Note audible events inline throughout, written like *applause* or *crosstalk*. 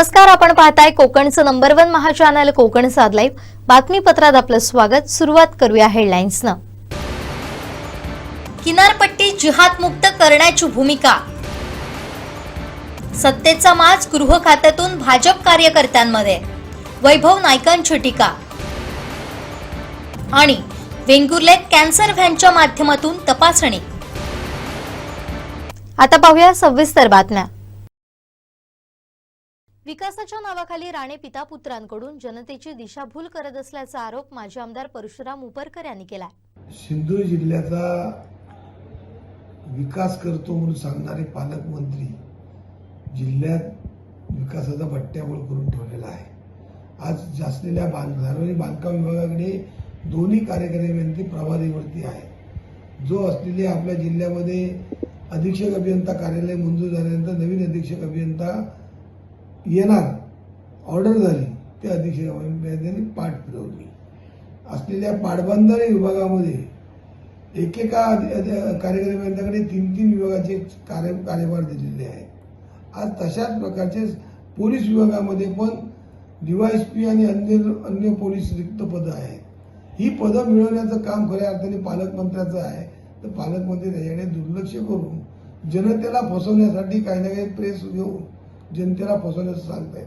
नमस्कार आपण पाहताय कोकणचं नंबर वन महाचॅनल कोकण साध लाईव्ह बातमीपत्रात आपलं स्वागत. सुरुवात करूया हेडलाईन्सनं किनारपट्टी जिहाद मुक्त करण्याची भूमिका. सत्तेचा माज गृह खात्यातून भाजप कार्यकर्त्यांमध्ये. वैभव नायकांची टीका. आणि वेंगुर्लेत कॅन्सर व्हॅनच्या माध्यमातून तपासणी. आता पाहूया सविस्तर बातम्या. विकासाच्या नावाखाली राणे पिता पुत्रांकडून जनतेची दिशाभूल करत असल्याचा आरोप माजी आमदार परशुराम उपरकर यांनी केला सिंधुदुर्ग जिल्ह्याचा विकास करतो म्हणून सांगणारे पालकमंत्री जिल्ह्यात विकासाचा भट्ट्याबोळ करून ठेवलेला आहे. आज असलेल्या बांध सार्वजनिक बांधकाम विभागाकडे दोन्ही कार्यकारी प्रभारीवरती आहे. जो असलेले आपल्या जिल्ह्यामध्ये अधीक्षक अभियंता कार्यालय मंजूर झाल्यानंतर नवीन अधीक्षक अभियंता येणार ऑर्डर झाली ते अधीक्षक अभियंत्यांनी पाठ फिरवली. असलेल्या पाटबंधारे विभागामध्ये एकेका कार्यक्रम यांच्याकडे तीन तीन विभागाचे कार्य कार्यभार दिलेले आहेत. आज तशाच प्रकारचे पोलीस विभागामध्ये पण डीवायएसपी आणि अन्य अन्य पोलीस रिक्त पदं आहेत. ही पदं मिळवण्याचं काम खऱ्या अर्थाने पालकमंत्र्याचं आहे. तर पालकमंत्री त्याच्याकडे दुर्लक्ष करून जनतेला फसवण्यासाठी काही ना काही प्रेस घेऊन जनतेला फसवण्याचं आहेत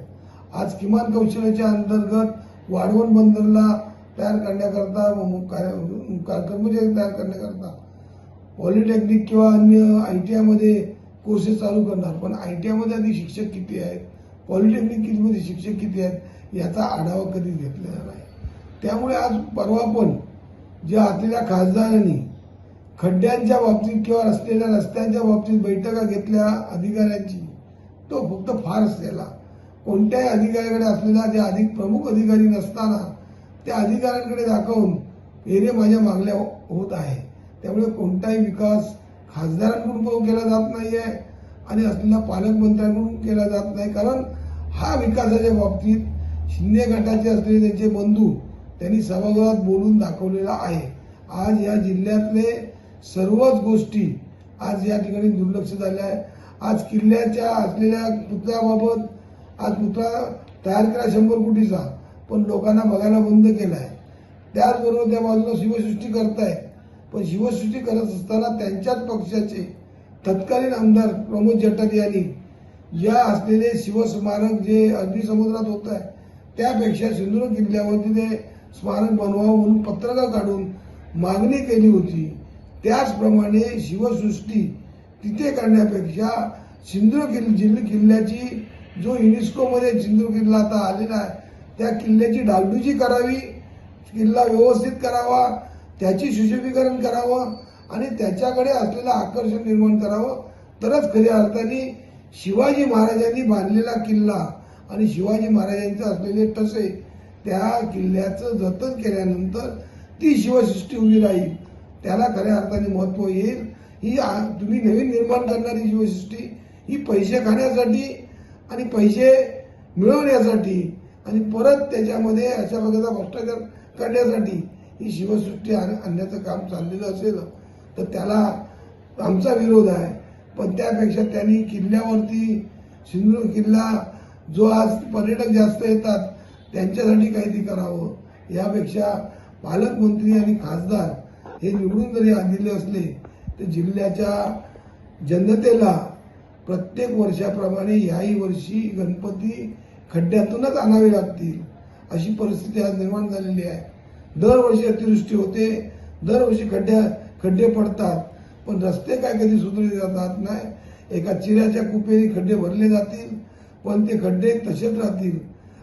आज किमान कौशल्याच्या अंतर्गत वाढवण बंदरला तयार करण्याकरता म- कर्मचारी तयार करण्याकरता पॉलिटेक्निक किंवा अन्य आय टी आयमध्ये कोर्सेस चालू करणार. पण आय टी आयमध्ये आधी शिक्षक किती आहेत? पॉलिटेक्निकमध्ये शिक्षक किती आहेत? याचा आढावा कधी घेतलेला नाही. त्यामुळे आज परवा पण ज्या असलेल्या खासदारांनी खड्ड्यांच्या बाबतीत किंवा असलेल्या रस्त्यांच्या बाबतीत बैठका घेतल्या अधिकाऱ्यांची तो फक्त फारच केला कोणत्याही अधिकाऱ्याकडे असलेला जे अधिक प्रमुख अधिकारी नसताना त्या अधिकाऱ्यांकडे दाखवून हे माझ्या मागल्या होत आहे. त्यामुळे कोणताही विकास खासदारांकडून पण केला जात नाही आहे आणि असलेल्या पालकमंत्र्यांकडून केला जात नाही. कारण हा विकासाच्या बाबतीत शिंदे गटाचे असलेले त्यांचे बंधू त्यांनी सभागृहात बोलून दाखवलेला आहे. आज या जिल्ह्यातले सर्वच गोष्टी आज या ठिकाणी दुर्लक्ष झाल्या आहे. आज किल्ल्याच्या असलेल्या पुतळ्याबाबत आज पुतळा तयार केला शंभर कोटीचा पण लोकांना बघायला बंद केला आहे त्याचबरोबर त्या बाजूला शिवसृष्टी करताय पण शिवसृष्टी करत असताना त्यांच्याच पक्षाचे तत्कालीन आमदार प्रमोद जठार यांनी या असलेले शिवस्मारक जे अरबी समुद्रात होत आहे त्यापेक्षा सिंधुदुर्ग किल्ल्यावरती ते स्मारक बनवावं म्हणून पत्रकं काढून मागणी केली होती. त्याचप्रमाणे शिवसृष्टी तिथे करण्यापेक्षा सिंधुदुर्ग किल्ल किल्ल्याची जो युनेस्कोमध्ये सिंधुदुर्ग किल्ला आता आलेला आहे त्या किल्ल्याची डागडुजी करावी किल्ला व्यवस्थित करावा त्याची सुशोभीकरण करावं आणि त्याच्याकडे असलेलं आकर्षण निर्माण करावं. तरच खऱ्या अर्थाने शिवाजी महाराजांनी बांधलेला किल्ला आणि शिवाजी महाराजांचे असलेले टसे त्या किल्ल्याचं जतन केल्यानंतर ती शिवसृष्टी उभी राहील. त्याला खऱ्या अर्थाने महत्त्व येईल. ही आ- तुम्ही नवीन निर्माण करणारी शिवसृष्टी ही पैसे खाण्यासाठी आणि पैसे मिळवण्यासाठी आणि परत त्याच्यामध्ये अशा प्रकारचा भ्रष्टाचार करण्यासाठी ही शिवसृष्टी आण- आणण्याचं काम चाललेलं असेल तर त्याला आमचा विरोध आहे. पण त्यापेक्षा त्यांनी किल्ल्यावरती सिंधुदुर्ग किल्ला जो आज पर्यटक जास्त येतात त्यांच्यासाठी काहीतरी करावं. यापेक्षा पालकमंत्री आणि खासदार हे निवडून जरी आणलेले असले जिल्ह्याच्या जनतेला प्रत्येक वर्षाप्रमाणे याही वर्षी गणपती खड्ड्यातूनच आणावे लागतील अशी परिस्थिती आज निर्माण झालेली आहे. दरवर्षी अतिवृष्टी होते दरवर्षी खड्ड्या खड्डे पडतात पण रस्ते काय कधी सुधारले जातात नाही. एका चिऱ्याच्या कुपेने खड्डे भरले जातील पण ते खड्डे तसेच राहतील.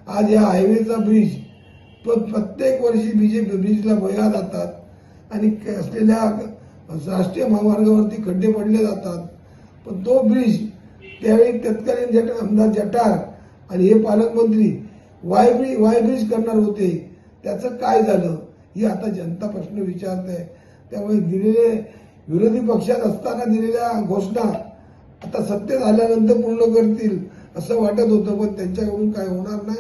आज या हायवेचा ब्रिज प्रत्येक वर्षी बीजेपी ब्रिजला वया जातात. आणि असलेल्या राष्ट्रीय महामार्गावरती खड्डे पडले जातात. पण तो ब्रिज त्यावेळी तत्कालीन जट आमदार जटार आणि हे पालकमंत्री वाय ब्रिज वाय ब्रिज करणार होते. त्याचं काय झालं? ही आता जनता प्रश्न विचारत. आहे त्यामुळे दिलेले विरोधी पक्षात असताना दिलेल्या घोषणा आता सत्य झाल्यानंतर पूर्ण करतील असं वाटत होतं पण त्यांच्याकडून काय होणार नाही.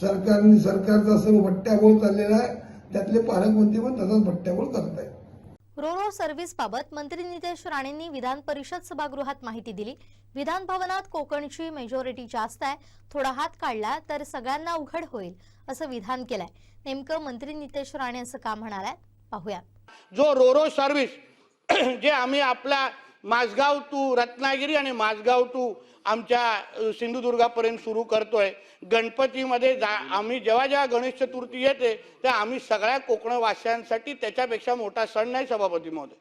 सरकारने सरकारचा सर्व भट्ट्याबोळ चाललेला आहे. त्यातले पालकमंत्री पण तसाच भट्ट्याबोळ करत आहेत रोरो सर्व्हिस बाबत मंत्री नितेश राणेंनी विधान परिषद सभागृहात माहिती दिली. विधान भवनात कोकणची मेजॉरिटी जास्त आहे. थोडा हात काढला तर सगळ्यांना उघड होईल असं विधान केलंय. नेमकं मंत्री नितेश राणे असं का म्हणालाय? पाहूया. जो रोरो सर्व्हिस *clears throat* जे आम्ही आपला माझगाव टू रत्नागिरी आणि माझगाव टू आमच्या सिंधुदुर्गापर्यंत सुरू करतोय. गणपतीमध्ये जा आम्ही जेव्हा जेव्हा गणेश चतुर्थी येते तेव्हा आम्ही सगळ्या कोकणवासियांसाठी त्याच्यापेक्षा मोठा सण नाही सभापती महोदय.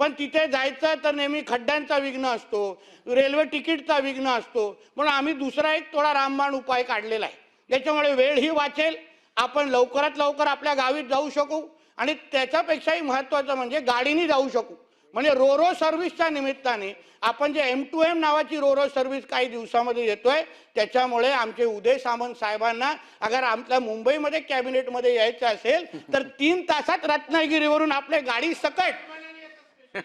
पण तिथे जायचं तर नेहमी खड्ड्यांचा विघ्न असतो रेल्वे तिकीटचा विघ्न असतो. म्हणून आम्ही दुसरा एक थोडा रामबाण उपाय काढलेला आहे. त्याच्यामुळे वेळही वाचेल आपण लवकरात लवकर आपल्या गावीत जाऊ शकू आणि त्याच्यापेक्षाही महत्त्वाचं म्हणजे गाडीने जाऊ शकू. म्हणजे रोरो सर्व्हिसच्या निमित्ताने आपण जे एम टू एम नावाची रोरो सर्व्हिस काही दिवसामध्ये येतोय त्याच्यामुळे आमचे उदय सामंत साहेबांना अगर आमच्या मुंबईमध्ये कॅबिनेटमध्ये यायचं असेल तर तीन तासात रत्नागिरीवरून आपले गाडी सकट. *laughs*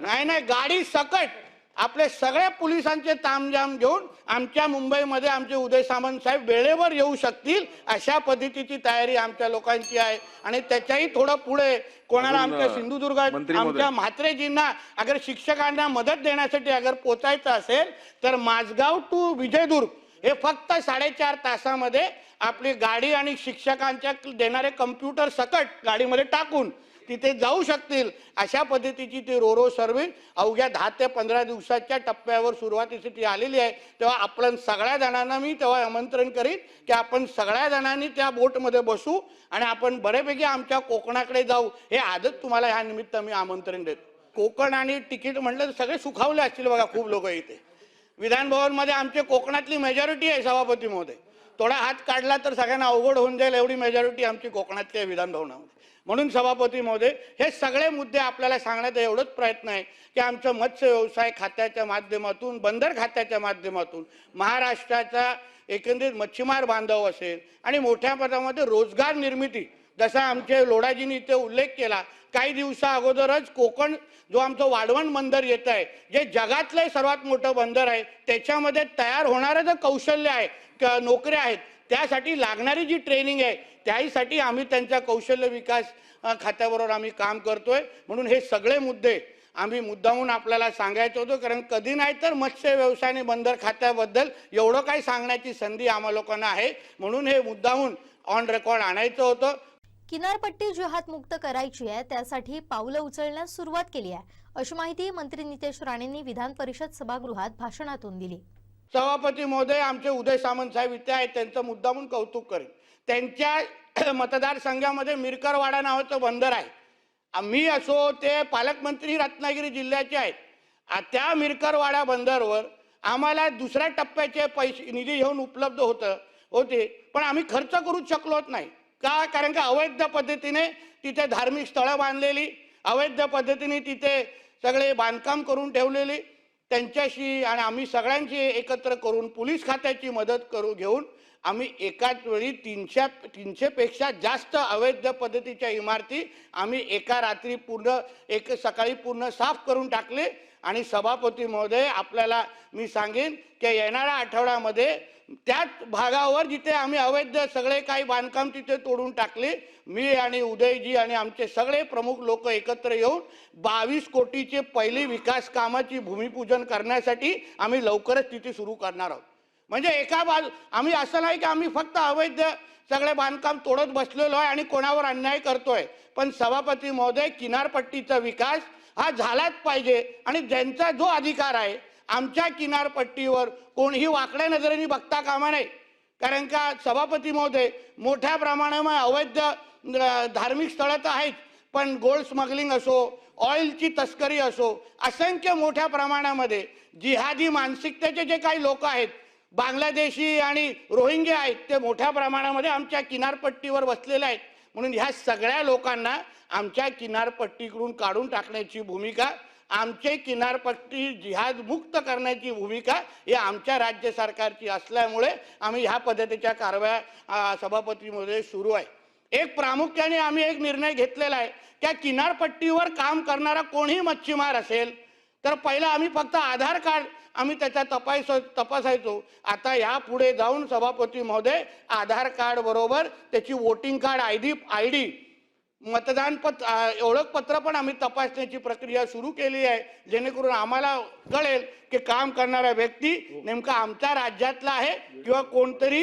नाही नाही गाडी सकट. आपले सगळ्या पोलिसांचे तामजाम घेऊन आमच्या मुंबईमध्ये आमचे उदय सामंत साहेब वेळेवर येऊ शकतील अशा पद्धतीची तयारी आमच्या लोकांची आहे आणि त्याच्याही थोडं पुढे कोणाला आमच्या सिंधुदुर्गात महोदय. आमच्या म्हात्रेजींना अगर शिक्षकांना मदत देण्यासाठी अगर पोचायचं असेल तर माझगाव टू विजयदुर्ग हे फक्त साडेचार तासामध्ये आपली गाडी आणि शिक्षकांच्या देणारे कम्प्युटर सकट गाडीमध्ये टाकून तिथे जाऊ शकतील. अशा पद्धतीची ती रोरो सर्व्हिस अवघ्या दहा ते पंधरा दिवसाच्या टप्प्यावर सुरुवातीची ती आलेली आहे. तेव्हा आपण सगळ्या जणांना मी तेव्हा आमंत्रण करीन की आपण सगळ्या जणांनी त्या बोटमध्ये बसू आणि आपण बऱ्यापैकी आमच्या कोकणाकडे जाऊ. हे आजच तुम्हाला ह्या निमित्त मी आमंत्रण देतो. कोकण आणि तिकीट म्हटलं तर सगळे सुखावले असतील बघा खूप लोक इथे. विधान भवनमध्ये आमचे कोकणातली मेजॉरिटी आहे सभापतीमध्ये थोडा हात काढला तर सगळ्यांना अवघड होऊन जाईल एवढी मेजॉरिटी आमची कोकणातली आहे विधान भवनामध्ये म्हणून सभापती महोदय हे सगळे मुद्दे आपल्याला सांगण्याचा एवढंच प्रयत्न आहे की आमचं मत्स्य व्यवसाय खात्याच्या माध्यमातून बंदर खात्याच्या माध्यमातून महाराष्ट्राचा एकंदरीत मच्छीमार बांधव असेल आणि मोठ्या प्रमाणामध्ये रोजगार निर्मिती जसा आमचे लोढाजींनी इथे उल्लेख केला काही दिवसा अगोदरच कोकण जो आमचं वाढवण बंदर येत आहे जे जगातलं सर्वात मोठं बंदर आहे त्याच्यामध्ये तयार होणारं जे कौशल्य आहे क- नोकऱ्या आहेत त्यासाठी लागणारी जी ट्रेनिंग आहे त्याहीसाठी आम्ही त्यांचा कौशल्य विकास खात्याबरोबर आम्ही काम करतोय. म्हणून हे सगळे मुद्दे आम्ही मुद्दामून आपल्याला सांगायचं होतं. कारण कधी नाही तर मत्स्य व्यवसाय आणि बंदर खात्याबद्दल एवढं काही सांगण्याची संधी आम्हा लोकांना आहे. म्हणून हे मुद्दामून ऑन रेकॉर्ड आणायचं होतं. किनारपट्टी जिहादमुक्त करायची आहे त्यासाठी पावलं उचलण्यास सुरुवात केली आहे. अशी माहिती मंत्री नितेश राणेंनी विधान परिषद सभागृहात भाषणातून दिली. सभापती महोदय आमचे उदय सामंत साहेब इथे आहेत त्यांचं मुद्दामून कौतुक करेन. त्यांच्या *clears throat* मतदारसंघामध्ये मिरकरवाडा नावाचं बंदर आहे. आम्ही असो ते पालकमंत्री रत्नागिरी जिल्ह्याचे आहेत. आ- त्या मिरकरवाडा बंदरवर आम्हाला दुसऱ्या टप्प्याचे पैसे निधी घेऊन उपलब्ध होतं होते. पण आम्ही खर्च करूच शकलोच नाही. का? कारण का अवैध पद्धतीने तिथे धार्मिक स्थळं बांधलेली अवैध पद्धतीने तिथे सगळे बांधकाम करून ठेवलेली त्यांच्याशी आणि आम्ही सगळ्यांची एकत्र करून पोलीस खात्याची मदत करू घेऊन आम्ही एकाच वेळी तीनशे तीनशेपेक्षा जास्त अवैध पद्धतीच्या इमारती आम्ही एका रात्री पूर्ण एक सकाळी पूर्ण साफ करून टाकले. आणि सभापती महोदय आपल्याला मी सांगेन की येणाऱ्या आठवड्यामध्ये त्याच भागावर जिथे आम्ही अवैध सगळे काही बांधकाम तिथे तोडून टाकले मी आणि उदयजी आणि आमचे सगळे प्रमुख लोक एकत्र येऊन बावीस कोटीचे पहिली विकास कामाची भूमिपूजन करण्यासाठी आम्ही लवकरच तिथे सुरू करणार आहोत. म्हणजे एका बाजू आम्ही असं नाही की आम्ही फक्त अवैध सगळे बांधकाम तोडत बसलेलो आहे आणि कोणावर अन्याय करतोय. पण सभापती महोदय किनारपट्टीचा विकास हा झालाच पाहिजे आणि ज्यांचा जो अधिकार आहे आमच्या किनारपट्टीवर कोणीही वाकड्या नजरेने बघता कामा नये. कारण का सभापती महोदय मोठ्या प्रमाणामध्ये अवैध धार्मिक स्थळं तर आहेत पण गोल्ड स्मगलिंग असो ऑइलची तस्करी असो असंख्य मोठ्या प्रमाणामध्ये जिहादी मानसिकतेचे जे काही लोक आहेत बांगलादेशी आणि रोहिंग्या आहेत ते मोठ्या प्रमाणामध्ये आमच्या किनारपट्टीवर बसलेले आहेत. म्हणून ह्या सगळ्या लोकांना आमच्या किनारपट्टीकडून काढून टाकण्याची भूमिका आमचे किनारपट्टी जिहाद मुक्त करण्याची भूमिका ही आमच्या राज्य सरकारची असल्यामुळे आम्ही ह्या पद्धतीच्या कारवाया सभापतीमध्ये सुरू आहे. एक प्रामुख्याने आम्ही एक निर्णय घेतलेला आहे त्या किनारपट्टीवर काम करणारा कोणीही मच्छीमार असेल तर पहिला आम्ही फक्त आधार कार्ड आम्ही त्याचा तपास तपासायचो. आता यापुढे जाऊन सभापती महोदय आधार कार्ड बरोबर त्याची voting card I D I D मतदान पत्र ओळखपत्र पण आम्ही तपासण्याची प्रक्रिया सुरू केली आहे. जेणेकरून आम्हाला कळेल की काम करणारा व्यक्ती नेमका आमच्या राज्यातला आहे किंवा कोणतरी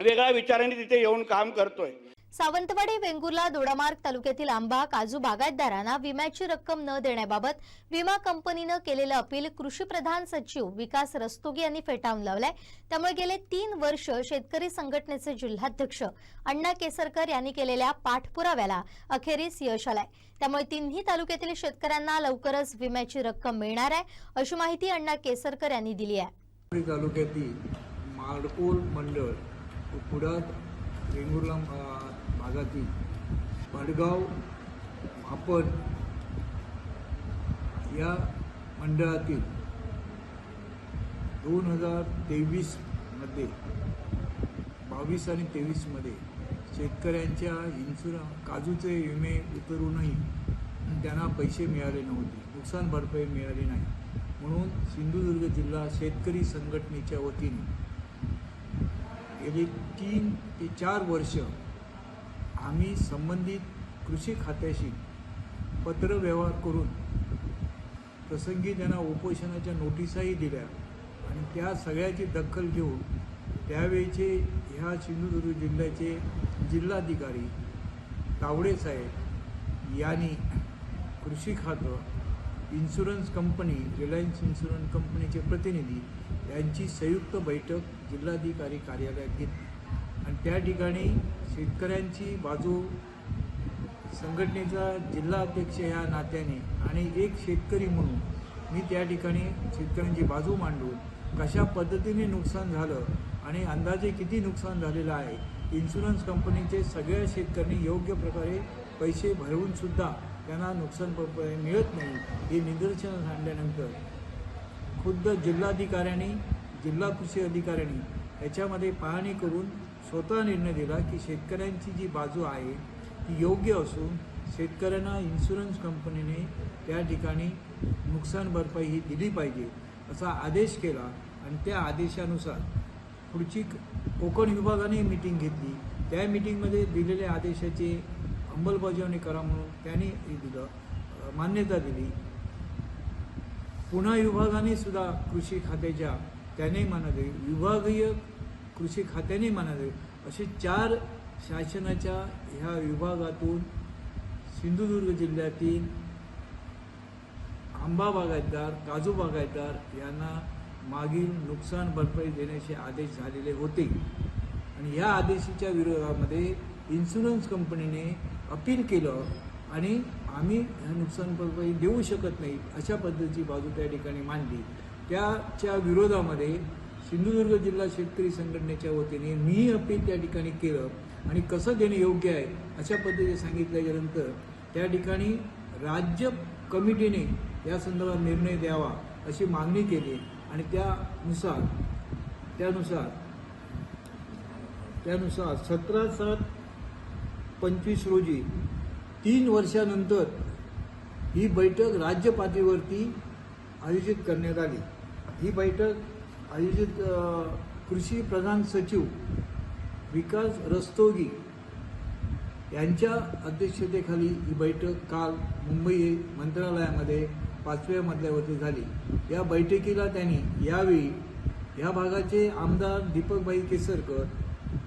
वेगळ्या विचाराने तिथे येऊन काम करतोय. सावंतवाडी वेंगुर्ला दोडामार्ग तालुक्यातील आंबा काजू बागायतदारांना विम्याची रक्कम न देण्याबाबत विमा कंपनीनं केलेलं अपील कृषी प्रधान सचिव विकास रस्तोगी यांनी फेटाळून लावलंय. त्यामुळे गेले तीन वर्ष शेतकरी संघटनेचे जिल्हाध्यक्ष अण्णा केसरकर यांनी केलेल्या पाठपुराव्याला अखेरीस यश आलंय. त्यामुळे तिन्ही तालुक्यातील शेतकऱ्यांना लवकरच विम्याची रक्कम मिळणार आहे अशी माहिती अण्णा केसरकर यांनी दिली आहे. तालुक्यातील मंडळ पुढात वेंगुर्ला भागातील भडगाव मापण या मंडळातील दोन हजार तेवीसमध्ये बावीस आणि तेवीसमध्ये शेतकऱ्यांच्या इन्शुरा काजूचे विमे उतरूनही त्यांना पैसे मिळाले नव्हते नुकसान भरपाई मिळाली नाही. म्हणून सिंधुदुर्ग जिल्हा शेतकरी संघटनेच्या वतीने गेली तीन ते चार वर्ष आम्ही संबंधित कृषी खात्याशी पत्रव्यवहार करून प्रसंगी त्यांना उपोषणाच्या नोटिसाही दिल्या आणि त्या सगळ्याची दखल घेऊन त्यावेळीचे ह्या सिंधुदुर्ग जिल्ह्याचे जिल्हाधिकारी तावडे साहेब यांनी कृषी खातं इन्शुरन्स कंपनी रिलायन्स इन्शुरन्स कंपनीचे प्रतिनिधी यांची संयुक्त बैठक जिल्हाधिकारी कार्यालयात घेतली. आणि त्या ठिकाणी शेतकऱ्यांची बाजू संघटनेचा जिल्हा अध्यक्ष या नात्याने आणि एक शेतकरी म्हणून मी त्या ठिकाणी शेतकऱ्यांची बाजू मांडून कशा पद्धतीने नुकसान झालं आणि अंदाजे किती नुकसान झालेलं आहे इन्शुरन्स कंपनीचे सगळ्या शेतकऱ्यांनी योग्य प्रकारे पैसे भरवूनसुद्धा त्यांना नुकसान मिळत नाही हे निदर्शनास आणल्यानंतर खुद्द जिल्हाधिकाऱ्यांनी जिल्हा कृषी अधिकाऱ्यांनी याच्यामध्ये पाहणी करून स्वतः निर्णय दिला की शेतकऱ्यांची जी बाजू आहे ती योग्य असून शेतकऱ्यांना इन्शुरन्स कंपनीने त्या ठिकाणी नुकसान भरपाई ही दिली पाहिजे असा आदेश केला आणि त्या आदेशानुसार पुढची कोकण विभागाने मिटिंग घेतली. त्या मिटिंगमध्ये दिलेल्या आदेशाची अंमलबजावणी करा म्हणून त्यांनी हे दिलं मान्यता दिली. पुन्हा विभागाने सुद्धा कृषी खात्याच्या त्याने मानावे विभागीय कृषी खात्याने मानावे असे चार शासनाच्या ह्या विभागातून सिंधुदुर्ग जिल्ह्यातील आंबा बागायतदार काजू बागायतदार यांना मागील नुकसान भरपाई देण्याचे आदेश झालेले होते. आणि ह्या आदेशाच्या विरोधामध्ये इन्शुरन्स कंपनीने अपील केलं आणि आम्ही ह्या नुकसान भरपाई देऊ शकत नाही अशा पद्धतीची बाजू त्या ठिकाणी मांडली. त्याच्या विरोधामध्ये सिंधुदुर्ग जिल्हा शेतकरी संघटनेच्या वतीने मी अपील त्या ठिकाणी केलं आणि कसं देणे योग्य आहे अशा पद्धतीने सांगितल्याच्यानंतर त्या ठिकाणी राज्य कमिटीने या संदर्भात निर्णय द्यावा अशी मागणी केली आणि त्यानुसार त्यानुसार त्यानुसार सतरा सात पंचवीस रोजी तीन वर्षानंतर ही बैठक राज्य पातळीवरती आयोजित करण्यात आली. ही बैठक आयोजित कृषी प्रधान सचिव विकास रस्तोगी यांच्या अध्यक्षतेखाली ही बैठक काल मुंबई मंत्रालयामध्ये पाचव्या मजल्यावरती झाली. या बैठकीला त्यांनी यावेळी या भागाचे आमदार दीपकभाई केसरकर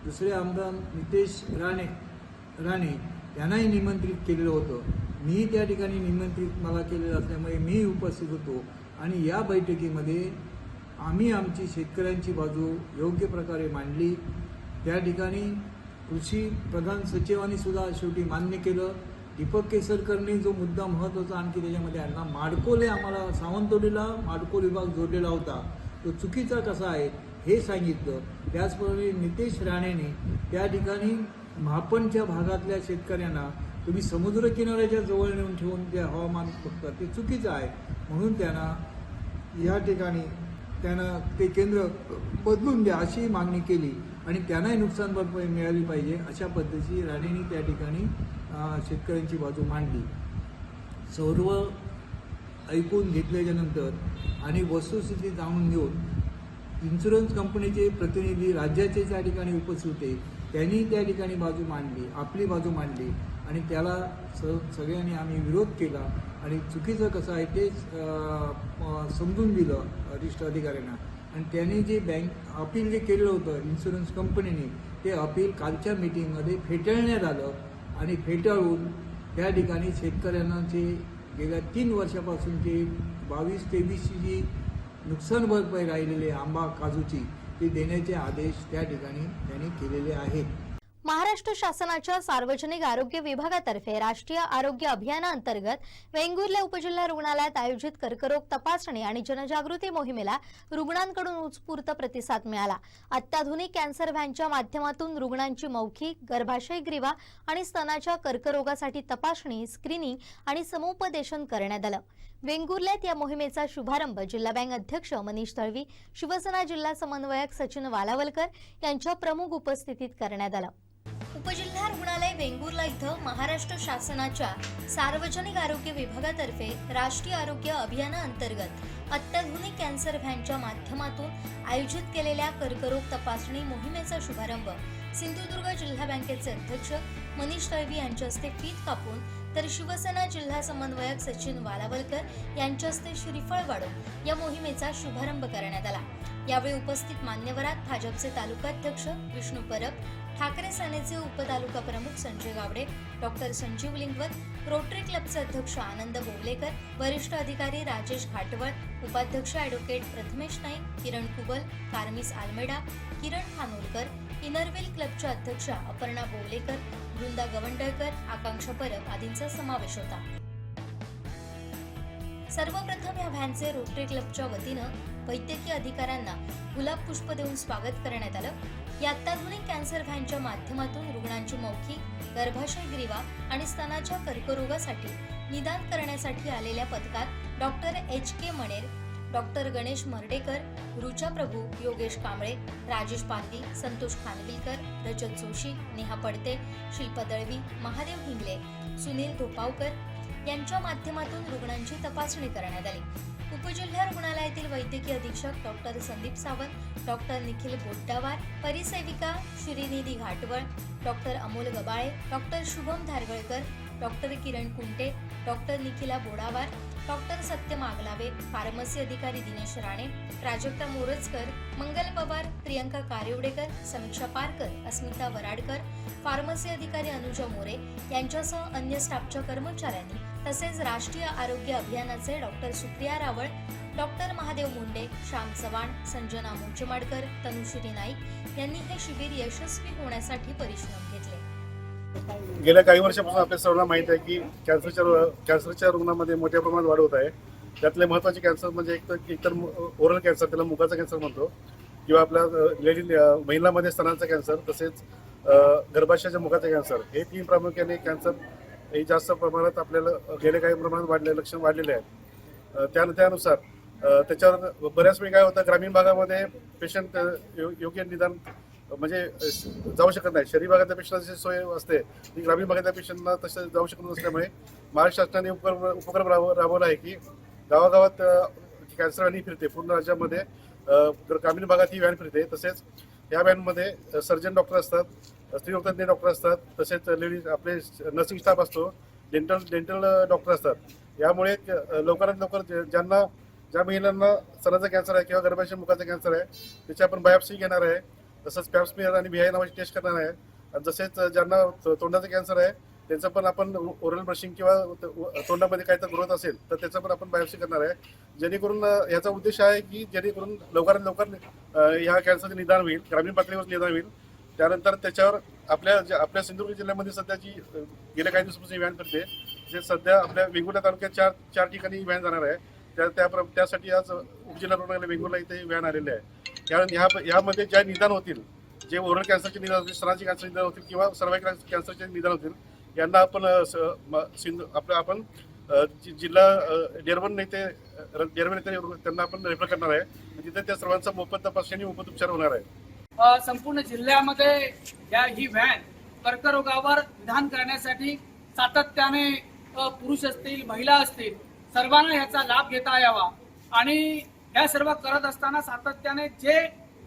दुसरे आमदार नितेश राणे राणे यांनाही निमंत्रित केलेलं होतं. मी त्या ठिकाणी निमंत्रित मला केलेलं असल्यामुळे मी उपस्थित होतो आणि या बैठकीमध्ये आम्ही आमची शेतकऱ्यांची बाजू योग्य प्रकारे मांडली. त्या ठिकाणी कृषी प्रधान सचिवांनी सुद्धा शेवटी मान्य केलं. दीपक केसरकरने जो मुद्दा महत्त्वाचा आणखी त्याच्यामध्ये आणला. माडकोले आम्हाला सावंतवाडीला माडकोल विभाग जोडलेला होता. तो चुकीचा कसा आहे हे सांगितलं. त्याचप्रमाणे नितेश राणेने त्या ठिकाणी म्हापणच्या भागातल्या शेतकऱ्यांना तुम्ही समुद्रकिनाऱ्याच्या जवळ नेऊन ठेवून जे हवामान बघता ते चुकीचं आहे. म्हणून त्यांना या ठिकाणी त्यानं ते केंद्र बदलून द्या अशी मागणी केली आणि त्यांनाही नुकसान भरपाई मिळाली पाहिजे अशा पद्धतीची राणेंनी त्या ठिकाणी शेतकऱ्यांची बाजू मांडली. सर्व ऐकून घेतल्याच्यानंतर आणि वस्तुस्थिती जाणून घेऊन इन्शुरन्स कंपनीचे प्रतिनिधी राज्याचे त्या ठिकाणी उपस्थित होते त्यांनी त्या ठिकाणी बाजू मांडली आपली बाजू मांडली आणि त्याला स सगळ्यांनी आम्ही विरोध केला आणि चुकीचं कसं आहे ते समजून दिलं वरिष्ठ अधिकाऱ्यांना. आणि त्याने जे बँक अपील जे केलेलं होतं इन्शुरन्स कंपनीने ते अपील कालच्या मीटिंगमध्ये फेटाळण्यात आलं. आणि फेटाळून त्या ठिकाणी शेतकऱ्यांना जे गेल्या तीन वर्षापासूनची बावीस तेवीसची जी नुकसान भरपाई राहिलेली आंबा काजूची ती देण्याचे आदेश त्या ठिकाणी त्यांनी केलेले आहेत. महाराष्ट्र शासनाच्या सार्वजनिक आरोग्य विभागातर्फे राष्ट्रीय आरोग्य अभियानाअंतर्गत वेंगुर्ल्या उपजिल्हा रुग्णालयात आयोजित कर्करोग तपासणी आणि जनजागृती मोहिमेला रुग्णांकडून उत्स्फूर्त प्रतिसाद मिळाला. अत्याधुनिक कॅन्सर व्हॅनच्या माध्यमातून रुग्णांची मौखिक गर्भाशय ग्रीवा आणि स्तनाच्या कर्करोगासाठी तपासणी स्क्रीनिंग आणि समुपदेशन करण्यात आलं. वेंगुर्ल्यात या मोहिमेचा शुभारंभ जिल्हा बँक अध्यक्ष मनीष तळवी शिवसेना जिल्हा समन्वयक सचिन वालावलकर यांच्या प्रमुख उपस्थितीत करण्यात आलं. उपजिल्हा रुग्णालय वेंगुर्ला इथं महाराष्ट्र शासनाच्या सार्वजनिक आरोग्य विभागातर्फे राष्ट्रीय आरोग्य अभियानाअंतर्गत अत्याधुनिक कॅन्सर व्हॅनच्या माध्यमातून आयोजित केलेल्या कर्करोग तपासणी मोहिमेचा शुभारंभ सिंधुदुर्ग जिल्हा बँकेचे अध्यक्ष मनीष तळवी यांच्या हस्ते फीत कापून तर शिवसेना जिल्हा समन्वयक सचिन वालावलकर यांच्या हस्ते श्रीफळ वाढून या मोहिमेचा शुभारंभ करण्यात आला. यावेळी उपस्थित मान्यवरात भाजपचे तालुकाध्यक्ष विष्णू परब ठाकरे सेनेचे उपतालुका प्रमुख संजय गावडे डॉक्टर संजीव लिंगवत रोटरी क्लबचे अध्यक्ष आनंद बोवलेकर वरिष्ठ अधिकारी राजेश घाटवळ उपाध्यक्ष advocate Prathamesh Naik Kiran Kubal Carmis Almeida Kiran Khanolkar Inner Wheel क्लबच्या अध्यक्षा अपर्णा बोवलेकर वृंदा गवंडळकर आकांक्षा परब आदींचा समावेश होता. सर्वप्रथम या व्हॅनचे रोटरी क्लबच्या वतीनं वैद्यकीय अधिकाऱ्यांना गुलाब पुष्प देऊन स्वागत करण्यात आलं. या अत्याधुनिक कॅन्सर व्हॅनच्या माध्यमातून रुग्णांची मौखिक गर्भाशय ग्रीवा आणि स्तनाच्या कर्करोगासाठी निदान करण्यासाठी आलेल्या पथकात doctor H K Maner doctor Ganesh Mardekar Rucha Prabhu Yogesh Kamble Rajesh Patil Santosh Khanvilkar Rajat Joshi Neha Padte Shilpa Dalvi Mahadev हिंगले Sunil Dhopavkar यांच्या माध्यमातून रुग्णांची तपासणी करण्यात आली. उपजिल्हा रुग्णालयातील वैद्यकीय अधीक्षक doctor Sandeep Sawant doctor Nikhil Bottawar परिसेविका Shrinidhi Ghatwal doctor Amol Gabale doctor Shubham Dhargalkar doctor Kiran Kunte doctor Nikhila Bodawar doctor Satya Maglave pharmacy अधिकारी दिनेश राणे प्राजक्ता मोरजकर मंगल पवार प्रियंका कारिवडेकर समीक्षा पारकर अस्मिता वराडकर फार्मसी अधिकारी अनुजा मोरे यांच्यासह अन्य स्टाफच्या कर्मचाऱ्यांनी तसेच राष्ट्रीय आरोग्य अभियानाचे डॉक्टर सुप्रिया रावळ डॉक्टर महादेव मुंडे श्याम चव्हाण संजना मुंचमाडकर तनुश्री नाईक यांनी हे शिबिर यशस्वी होण्यासाठी परिश्रम गेल्या काही वर्षापासून आपल्या सर्वांना माहीत आहे की कॅन्सरच्या रु- कॅन्सरच्या रुग्णामध्ये मोठ्या प्रमाणात वाढ होत आहे. त्यातले महत्त्वाचे कॅन्सर म्हणजे एक तर एकतर ओरल कॅन्सर त्याला मुखाचा कॅन्सर म्हणतो किंवा आपल्या लेडी महिलांमध्ये स्तनांचा कॅन्सर तसेच गर्भाशयाच्या मुखाचा कॅन्सर. हे तीन प्रामुख्याने कॅन्सर हे जास्त प्रमाणात आपल्याला गेल्या काही प्रमाणात वाढले लक्षण वाढलेले आहेत. त्या त्यानुसार त्याच्यावर बऱ्याच वेळी काय होतं ग्रामीण भागामध्ये पेशंट योग्य निदान म्हणजे जाऊ शकत नाही. शहरी भागातल्या पेशंटची सोय असते ती ग्रामीण भागातल्या पेशंटना तसं जाऊ शकत नसल्यामुळे महाराष्ट्र शासनाने उपक्रम उपक्रम राब राबवला आहे की गावागावात कॅन्सर व्हॅनी फिरते. पूर्ण राज्यामध्ये ग्रामीण भागात ही व्हॅन फिरते तसेच या व्हॅनमध्ये सर्जन डॉक्टर असतात स्त्रीरोगतज्ञ डॉक्टर असतात तसेच लेडीज आपले नर्सिंग स्टाफ असतो डेंटल डेंटल डॉक्टर असतात. यामुळे लवकरात लवकर ज्यांना ज्या महिलांना स्तनाचा कॅन्सर आहे किंवा गर्भाशय मुखाचा कॅन्सर आहे त्याची आपण बायोप्सी घेणार आहे. तसंच पॅप्समियर आणि बीआय नावाची टेस्ट करणार आहे. आणि तसेच ज्यांना तोंडाचं कॅन्सर आहे त्यांचं पण आपण ओरल ब्रशिंग किंवा तोंडामध्ये काही तर ग्रोथ असेल तर त्याचं पण आपण बायोप्सी करणार आहे. जेणेकरून याचा उद्देश आहे की जेणेकरून लवकरात लवकर ह्या कॅन्सरचं निदान होईल ग्रामीण पातळीवर निदान होईल. त्यानंतर त्याच्यावर आपल्या ज्या- आपल्या सिंधुदुर्ग जिल्ह्यामध्ये सध्याची जी गेल्या काही दिवसापासून व्हॅन करते जे सध्या आपल्या वेंगुर्ला तालुक्यात चार चार ठिकाणी व्हॅन जाणार आहे. त्या त्या त्यासाठी आज उपजिल्हा रुग्णालय वेंगुर्ला इथे व्हॅन आलेले आहे. कारण ह्या यामध्ये ज्या निदान होतील जे ओरल कॅन्सरचे निदान होतील स्तनाचे कॅन्सर निदान होतील किंवा सर्वायकल कॅन्सरचे निदान होतील यांना आपण सिंधू आपलं आपण जिल्हा अ, डेरवन नेते डेरवन नेते त्यांना आपण रेफर करणार आहे. तिथे त्या सर्वांचा मोफत तपासणी आणि मोफत उपचार होणार आहे. संपूर्ण जिल्ह्यामध्ये या ही व्हॅन कर्करोगावर निदान करण्यासाठी सातत्याने पुरुष असतील महिला असतील सर्वांना याचा लाभ घेता यावा. आणि या सर्व करत असताना सातत्याने जे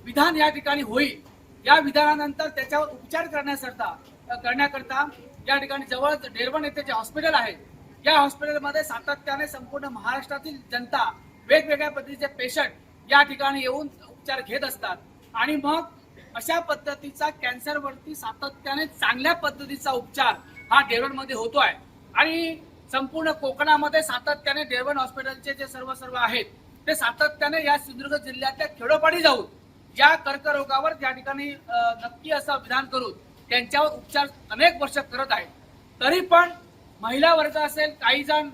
विधान या ठिकाणी होईल या विधानानंतर त्याच्यावर उपचार करण्याकरता करण्याकरता या ठिकाणी जवळच डेरवण येथे जे हॉस्पिटल आहे या हॉस्पिटलमध्ये सातत्याने संपूर्ण महाराष्ट्रातील जनता वेगवेगळ्या पद्धतीचे पेशंट या ठिकाणी येऊन उपचार घेत असतात. आणि मग अशा पद्धतीचा कॅन्सरवरती सातत्याने चांगल्या पद्धतीचा उपचार हा डेरवणमध्ये होतो आहे आणि संपूर्ण कोकणामध्ये सातत्याने डेरवण हॉस्पिटलचे जे सर्व सर्व आहेत ते सातत्याने या सिंधुदुर्ग जिल्ह्यातल्या खेडोपाडी जाऊन या कर्करोगावर त्या ठिकाणी नक्की असं विधान करून त्यांच्यावर उपचार अनेक वर्ष करत आहेत. तरी पण महिला वर्ग असेल काही जण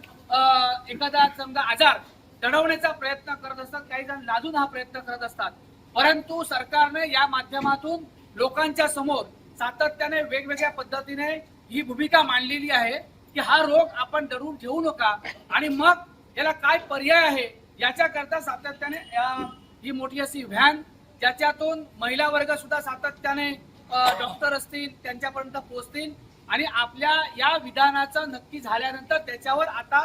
एखादा समजा आजार दडवण्याचा प्रयत्न करत असतात काही जण लाजून हा प्रयत्न करत असतात. परंतु सरकारने या माध्यमातून लोकांच्या समोर सातत्याने वेगवेगळ्या पद्धतीने ही भूमिका मांडलेली आहे की हा रोग आपण दडवून ठेवू नका आणि मग याला काय पर्याय आहे याच्याकरता सातत्याने ही मोठी अशी व्हॅन ज्याच्यातून महिला वर्ग सुद्धा सातत्याने डॉक्टर असतील त्यांच्यापर्यंत पोहोचतील. आणि आपल्या या विधानाचं नक्की झाल्यानंतर त्याच्यावर आता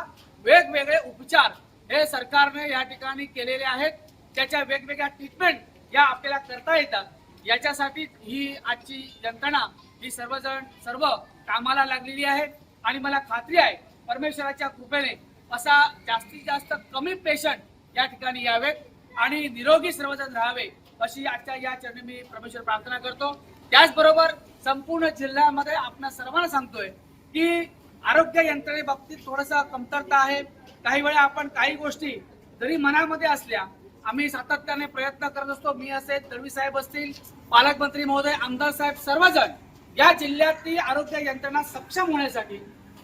वेगवेगळे उपचार हे सरकारने या ठिकाणी केलेले आहेत. त्याच्या वेगवेगळ्या ट्रीटमेंट या आपल्याला करता येतात. याच्यासाठी ही आजची यंत्रणा ही सर्वजण सर्व कामाला लागलेली आहे. आणि मला खात्री आहे परमेश्वराच्या कृपेने असा जास्तीत जास्त कमी पेशंट या ठिकाणी यावेत आणि निरोगी सर्वजण राहावे अशी आजच्या या चरणी मी परमेश्वर प्रार्थना करतो. त्याचबरोबर संपूर्ण जिल्ह्यामध्ये आपण सर्वांना सांगतोय की आरोग्य यंत्रणेबाबतीत थोडासा कमतरता आहे. काही वेळा आपण काही गोष्टी जरी मनामध्ये असल्या आम्ही सातत्याने प्रयत्न करत असतो. मी असेल दळवी साहेब असतील पालकमंत्री महोदय आमदार साहेब सर्वजण या जिल्ह्यातली आरोग्य यंत्रणा सक्षम होण्यासाठी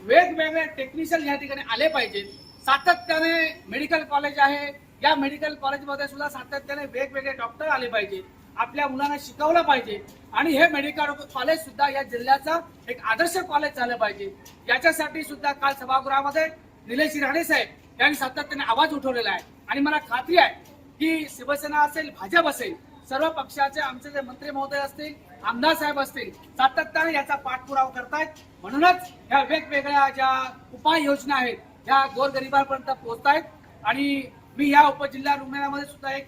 वेगवेगळे टेक्निशियन या ठिकाणी आले पाहिजेत सातत्याने मेडिकल कॉलेज आहे. या मेडिकल कॉलेजमध्ये सुद्धा सातत्याने वेगवेगळे डॉक्टर आले पाहिजेत आपल्या मुलांना शिकवलं पाहिजे. आणि हे मेडिकल कॉलेज सुद्धा या जिल्ह्याचा एक आदर्श कॉलेज झालं पाहिजे. याच्यासाठी सुद्धा काल सभागृहामध्ये निलेश राणे साहेब यांनी सातत्याने आवाज उठवलेला आहे. आणि मला खात्री आहे की शिवसेना असेल भाजप असेल सर्व पक्षाचे आमचे जे मंत्री महोदय असतील आमदार साहेब असतील सातत्याने याचा पाठपुरावा करतायत. म्हणूनच ह्या वेगवेगळ्या ज्या उपाययोजना आहेत ह्या गोरगरिबांपर्यंत पोहोचतायत. आणि मी या उपजिल्हा रुग्णालयामध्ये सुद्धा एक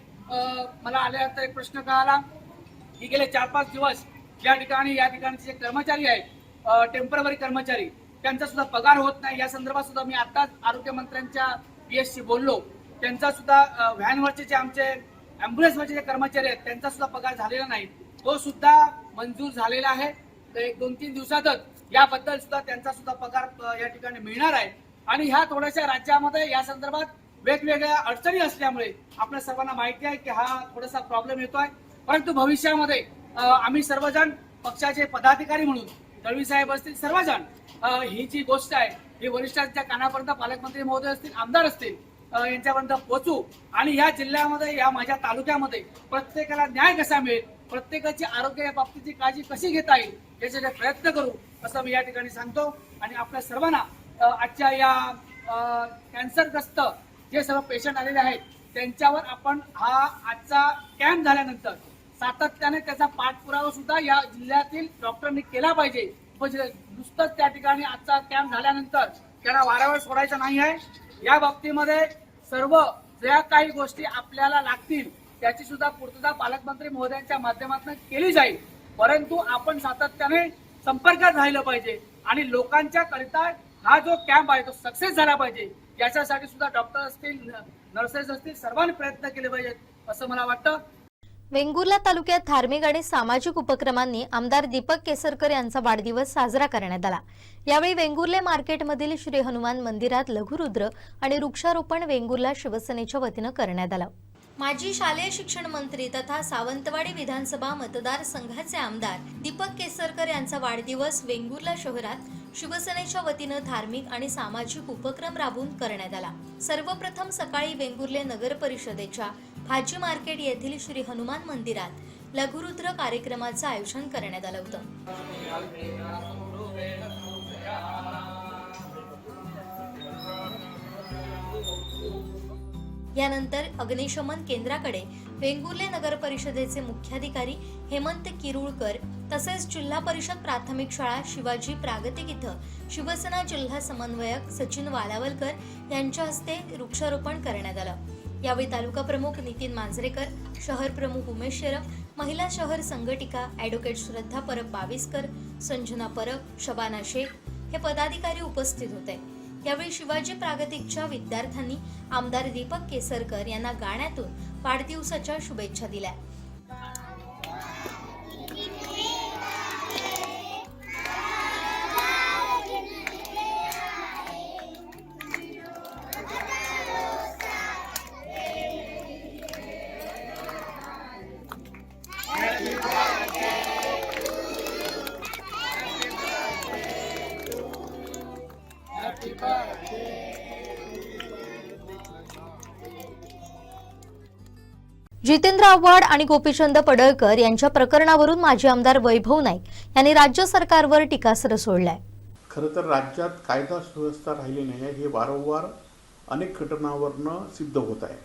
मला आल्यानंतर एक प्रश्न कळाला. की गेले चार पाच दिवस या ठिकाणी या ठिकाणचे जे कर्मचारी आहेत टेंपररी कर्मचारी त्यांचा सुद्धा पगार होत नाही. या संदर्भात सुद्धा मी आताच आरोग्यमंत्र्यांच्या पीएसशी बोललो. त्यांचा सुद्धा व्हॅनवरचे जे आमचे अँब्युलन्सवरचे जे कर्मचारी आहेत त्यांचा सुद्धा पगार झालेला नाही. तो सुद्धा मंजूर झालेला आहे. तर एक दोन तीन दिवसातच याबद्दल सुद्धा त्यांचा सुद्धा पगार या ठिकाणी मिळणार आहे. आणि ह्या थोड्याशा राज्यामध्ये या संदर्भात वेगवेगळ्या अडचणी असल्यामुळे आपल्या सर्वांना माहिती आहे की हा थोडासा प्रॉब्लेम येतोय. परंतु भविष्यामध्ये आम्ही सर्वजण पक्षाचे पदाधिकारी म्हणून दळवी साहेब असतील सर्वजण ही जी गोष्ट आहे ही वरिष्ठांच्या कानापर्यंत पालकमंत्री महोदय असतील आमदार असतील यांच्यापर्यंत पोहोचू. आणि या जिल्ह्यामध्ये या माझ्या तालुक्यामध्ये प्रत्येकाला न्याय कसा मिळेल? प्रत्येकाची आरोग्य या बाबतीची काळजी कशी घेता येईल? याचे प्रयत्न करू असं मी या ठिकाणी सांगतो. आणि आपल्या सर्वांना आजच्या या कॅन्सरग्रस्त जे सर्व पेशंट आलेले आहेत त्यांच्यावर आपण हा आजचा कॅम्प झाल्यानंतर सातत्याने त्याचा पाठपुरावा सुद्धा या जिल्ह्यातील डॉक्टरांनी केला पाहिजे. म्हणजे नुसतंच त्या ठिकाणी आजचा कॅम्प झाल्यानंतर त्यांना वाऱ्यावर सोडायचं नाही आहे. या बाबतीमध्ये सर्व ज्या काही गोष्टी आपल्याला लागतील त्याची सुद्धा पूर्तता पालकमंत्री महोदयांच्या माध्यमातून केली जाईल. परंतु आपण सातत्याने संपर्कात राहिलं पाहिजे आणि लोकांच्या करिता हा जो कॅम्प आहे तो सक्सेस झाला पाहिजे. याच्यासाठी सुद्धा डॉक्टर असतील नर्सेस असतील सर्वांनी प्रयत्न केले पाहिजेत असं मला वाटतं. वेंगुर्ला तालुक्यात धार्मिक आणि सामाजिक उपक्रमांनी आमदार दीपक केसरकर यांचा वाढदिवस साजरा करण्यात आला. यावेळी वेंगुर्ले मार्केटमधील श्री हनुमान मंदिरात लघुरुद्र आणि वृक्षारोपण वेंगुर्ला शिवसेनेच्या वतीनं करण्यात आलं. माजी शालेय शिक्षण मंत्री तथा सावंतवाडी विधानसभा मतदारसंघाचे आमदार दीपक केसरकर यांचा वाढदिवस वेंगुर्ला शहरात शिवसेनेच्या वतीनं धार्मिक आणि सामाजिक उपक्रम राबवून करण्यात आला. सर्वप्रथम सकाळी वेंगुर्ले नगर परिषदेच्या भाजी मार्केट येथील श्री हनुमान मंदिरात लघुरुद्र कार्यक्रमाचं आयोजन करण्यात आलं होतं. यानंतर अग्निशमन केंद्राकडे वेंगुर्ले नगर परिषदेचे मुख्याधिकारी हेमंत किरुळकर तसेच जिल्हा परिषद प्राथमिक शाळा शिवाजी प्रागतिक इथं शिवसेना जिल्हा समन्वयक सचिन वालावलकर यांच्या हस्ते वृक्षारोपण करण्यात आलं. यावेळी तालुका प्रमुख नितीन मांजरेकर शहर प्रमुख उमेश शेरम महिला शहर संघटिका ॲडव्होकेट श्रद्धा परब बाविस्कर संजना परब शबाना शेख हे पदाधिकारी उपस्थित होते. यावेळी शिवाजी प्रागतिकच्या विद्यार्थ्यांनी आमदार दीपक केसरकर यांना गाण्यातून वाढदिवसाच्या शुभेच्छा दिल्या. आव्हाड आणि गोपीचंद पडळकर यांच्या प्रकरणावरून माजी आमदार वैभव नाईक यांनी राज्य सरकारवर टीकास्त्र सोडलाय. खरं तर राज्यात कायदा सुव्यवस्था राहिली नाही आहे हे वारंवार अनेक घटनावरनं सिद्ध होत आहे.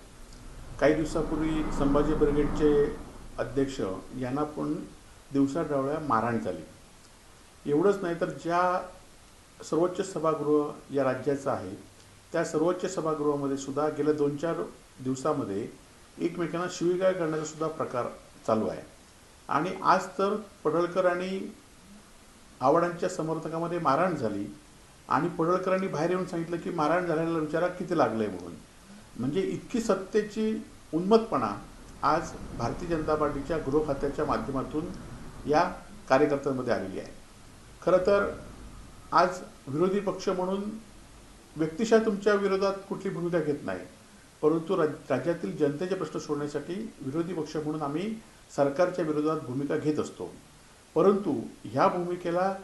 काही दिवसापूर्वी संभाजी ब्रिगेडचे अध्यक्ष यांना पण दिवसाढवळ्या मारहाण झाली. एवढंच नाही तर ज्या सर्वोच्च सभागृह या राज्याचं आहे त्या सर्वोच्च सभागृहामध्ये सुद्धा गेल्या दोन चार दिवसामध्ये एकमेकांना शिवीगाळ करण्याचा सुद्धा प्रकार चालू आहे. आणि आज तर पडळकर आणि आव्हाडांच्या समर्थकामध्ये मारहाण झाली आणि पडळकरांनी बाहेर येऊन सांगितलं की मारहाण झालेला विचारा किती लागलंय म्हणून. म्हणजे इतकी सत्तेची उन्मतपणा आज भारतीय जनता पार्टीच्या गृह खात्याच्या माध्यमातून या कार्यकर्त्यांमध्ये आलेली आहे. खरं तर आज विरोधी पक्ष म्हणून व्यक्तिशः तुमच्या विरोधात कुठली भूमिका घेत नाही. परंतु राज राज्यातील जनतेचे प्रश्न सोडण्यासाठी विरोधी पक्ष म्हणून आम्ही सरकारच्या विरोधात भूमिका घेत असतो. परंतु ह्या भूमिकेला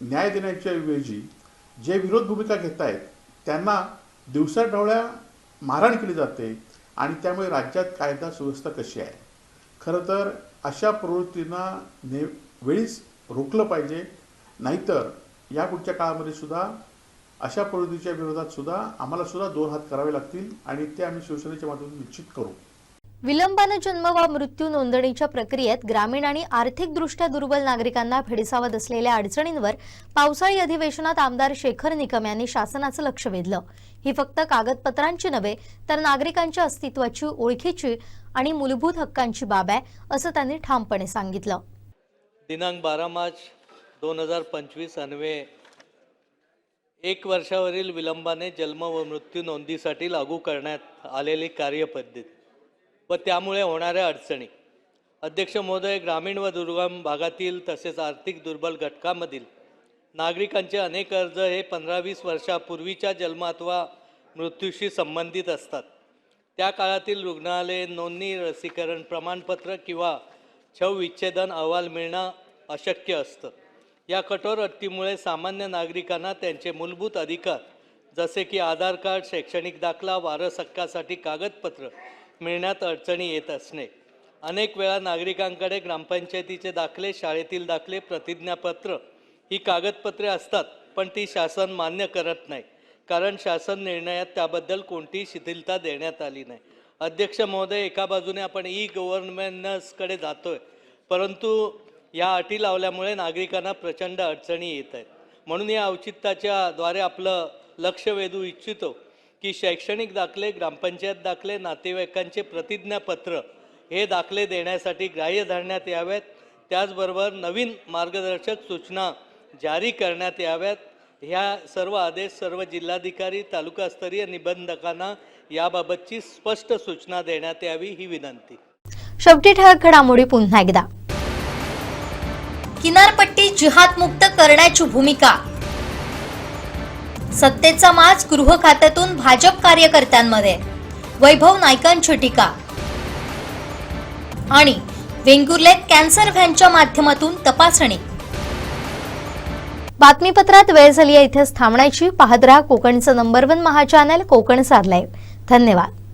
न्याय देण्याच्या ऐवजी जे विरोध भूमिका घेत आहेत त्यांना दिवसाढवळ्या मारहाण केली जाते आणि त्यामुळे राज्यात कायदा सुव्यवस्था कशी आहे? खरं तर अशा प्रवृत्तींना ने वेळीच रोखलं पाहिजे. नाहीतर या पुढच्या काळामध्ये सुद्धा अशा प्रवृत्तीच्या विरोधात सुद्धा आम्हाला सुद्धा दोन हात करावे लागतील आणि ते आम्ही शिवसेनेच्या माध्यमातून निश्चित करू. विलंबानं जन्म वा मृत्यू नोंदणीच्या प्रक्रियेत ग्रामीण आणि आर्थिकदृष्ट्या दुर्बल नागरिकांना भेडसावत असलेल्या अडचणींवर पावसाळी अधिवेशनात आमदार शेखर निकम यांनी शासनाचं लक्ष वेधलं. ही फक्त कागदपत्रांची नव्हे तर नागरिकांच्या अस्तित्वाची ओळखीची आणि मूलभूत हक्कांची बाब आहे असं त्यांनी ठामपणे सांगितलं. दिनांक बारा मार्च दोन हजार पंचवीस अन्वये एक वर्षावरील विलंबाने जन्म व मृत्यू नोंदीसाठी लागू करण्यात आलेली कार्यपद्धती व त्यामुळे होणाऱ्या अडचणी. अध्यक्ष महोदय ग्रामीण व दुर्गम भागातील तसेच आर्थिक दुर्बल घटकामधील नागरिकांचे अनेक अर्ज हे पंधरा वीस वर्षापूर्वीच्या जन्म अथवा मृत्यूशी संबंधित असतात. त्या काळातील रुग्णालय नोंदणी लसीकरण प्रमाणपत्र किंवा शवविच्छेदन अहवाल मिळणं अशक्य असतं. या कठोर अटीमुळे सामान्य नागरिकांना त्यांचे मूलभूत अधिकार जसे की आधार कार्ड शैक्षणिक दाखला वारस हक्कासाठी कागदपत्र मिळण्यात अडचणी येत असणे. अनेक वेळा नागरिकांकडे ग्रामपंचायतीचे दाखले शाळेतील दाखले प्रतिज्ञापत्र ही कागदपत्रे असतात पण ती शासन मान्य करत नाही. कारण शासन निर्णयात त्याबद्दल कोणतीही शिथिलता देण्यात आली नाही. अध्यक्ष महोदय एका बाजूने आपण ई गव्हर्नमेंटकडे जातोय परंतु या अटी लावल्यामुळे नागरिकांना प्रचंड अडचणी येत आहेत. म्हणून या औचित्याच्या द्वारे आपलं लक्ष वेधू इच्छितो की शैक्षणिक दाखले ग्रामपंचायत दाखले नातेवाईकांचे प्रतिज्ञापत्र हे दाखले देण्यासाठी ग्राह्य धरण्यात याव्यात त्याचबरोबर नवीन मार्गदर्शक सूचना जारी करण्यात याव्यात. ह्या सर्व आदेश सर्व जिल्हाधिकारी तालुकास्तरीय निबंधकांना याबाबतची स्पष्ट सूचना देण्यात यावी ही विनंती. शेवटी ठळक घडामोडी पुन्हा एकदा. किनारपट्टी जिहाद मुक्त करण्याची भूमिका. सत्तेचा माज गृह खात्यातून भाजप कार्यकर्त्यांमध्ये. वैभव नाईकांची टीका. आणि वेंगुर्लेत कॅन्सर व्हॅनच्या माध्यमातून तपासणी. बातमीपत्रात वेळ झाली आहे इथेच थांबण्याची. पाहत राहा कोकणचं number one Maha channel Konkan साधलाय. धन्यवाद.